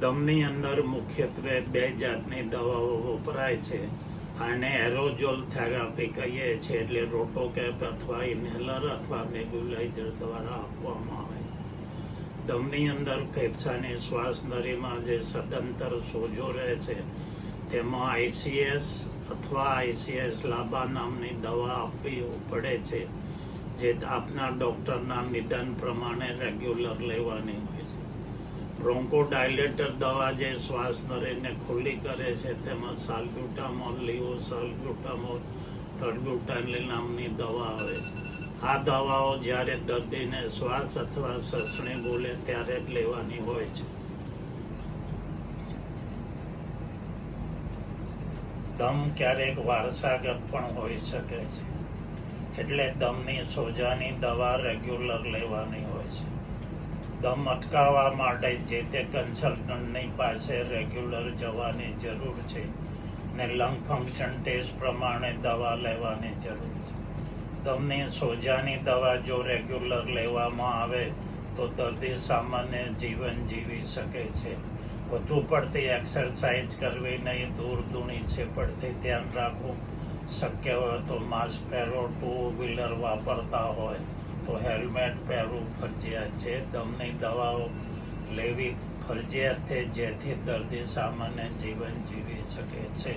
દમની અંદર મુખ્યત્વે બે જાતની દવાઓ વપરાય છે. આને એરોજોલ થેરાપી કહીએ છીએ, એટલે રોટોકેપ અથવા ઇન્હેલર અથવા નેબ્યુલાઇઝર દ્વારા આપવામાં આવે છે. દમની અંદર ફેફસાની શ્વાસ નળીમાં જે સદંતર સોજો રહે છે, તેમાં આઈસીએસ અથવા આઈસીએસ લાંબા નામની દવા આપવી પડે છે, જે આપના ડૉક્ટરના નિદાન પ્રમાણે રેગ્યુલર લેવાની હોય છે. બ્રોન્કોડાયલેટર દવા જે શ્વાસ નળીને ખુલ્લી કરે છે, તેમાં સાલ્બ્યુટામોલ, લીવો સાલ્બ્યુટામોલ ટર્બ્યુટાનિલ નામની દવા આવે છે. આ દવાઓ જ્યારે દર્દીને શ્વાસ અથવા સસણી બોલે ત્યારે જ લેવાની હોય છે. દમ ક્યારેક વારસાગત પણ હોઈ શકે છે. એટલે દમની સોજાની દવા રેગ્યુલર લેવાની હોય છે. દમ અટકાવવા માટે જે તે કન્સલ્ટન્ટની પાસે રેગ્યુલર જવાની જરૂર છે ને લંગ ફંક્શન ટેસ્ટ પ્રમાણે દવા લેવાની જરૂર છે. તમને સોજાની દવા જો રેગ્યુલર લેવામાં આવે તો દર્દી સામાન્ય જીવન જીવી શકે છે. વધુ પડતી એક્સરસાઇઝ કરવી નહીં, દૂર દૂણી છે, પડતી ધ્યાન રાખવું શક્ય હોય તો માસ્ક પહેરો ટુ વ્હીલર વાપરતા હોય તો હેલ્મેટ પહેરવું ફરજિયાત છે દમની દવાઓ લેવી ફરજિયાત છે જેથી દર્દી સામાન્ય જીવન જીવી શકે છે.